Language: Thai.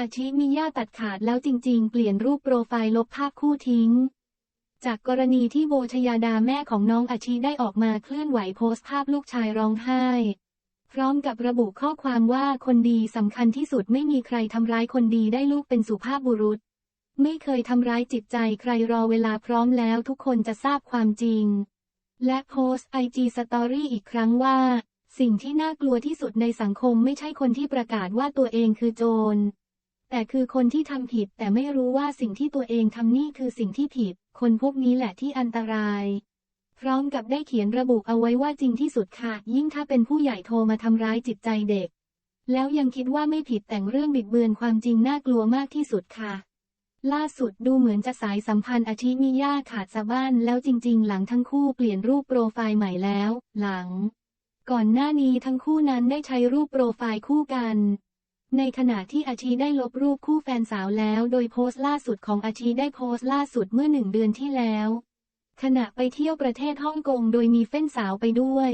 อาชิมิยาตัดขาดแล้วจริง ๆ เปลี่ยนรูปโปรไฟล์ลบภาพคู่ทิ้ง จากกรณีที่โบชยาดาแม่ของน้องอาชิได้ออกมาเคลื่อนไหวโพสต์ภาพลูกชายร้องไห้ พร้อมกับระบุข้อความว่าคนดีสำคัญที่สุดไม่มีใครทำร้ายคนดีได้ลูกเป็นสุภาพบุรุษ ไม่เคยทำร้ายจิตใจใครรอเวลาพร้อมแล้วทุกคนจะทราบความจริง และโพสต์ไอจีสตอรี่อีกครั้งว่า สิ่งที่น่ากลัวที่สุดในสังคมไม่ใช่คนที่ประกาศว่าตัวเองคือโจร แต่คือคนที่ทำผิดแต่ไม่รู้ว่าสิ่งที่ตัวเองทำนี่คือสิ่งที่ผิด คนพวกนี้แหละที่อันตราย พร้อมกับได้เขียนระบุเอาไว้ว่าจริงที่สุดค่ะ ยิ่งถ้าเป็นผู้ใหญ่โทรมาทำร้ายจิตใจเด็ก แล้วยังคิดว่าไม่ผิดแต่งเรื่องบิดเบือนความจริงน่ากลัวมากที่สุดค่ะ ล่าสุดดูเหมือนจะสายสัมพันธ์อาชิมิยาขาดสะบ้านแล้วจริง ๆ หลังทั้งคู่เปลี่ยนรูปโปรไฟล์ใหม่แล้ว หลัง ก่อนหน้านี้ทั้งคู่นั้นได้ใช้รูปโปรไฟล์คู่กัน ในขณะที่อาชีได้ลบรูปคู่แฟนสาวแล้ว โดยโพสต์ล่าสุดของอาชีได้โพสต์ล่าสุดเมื่อหนึ่งเดือนที่แล้ว ขณะไปเที่ยวประเทศฮ่องกงโดยมีเฟ้นสาวไปด้วย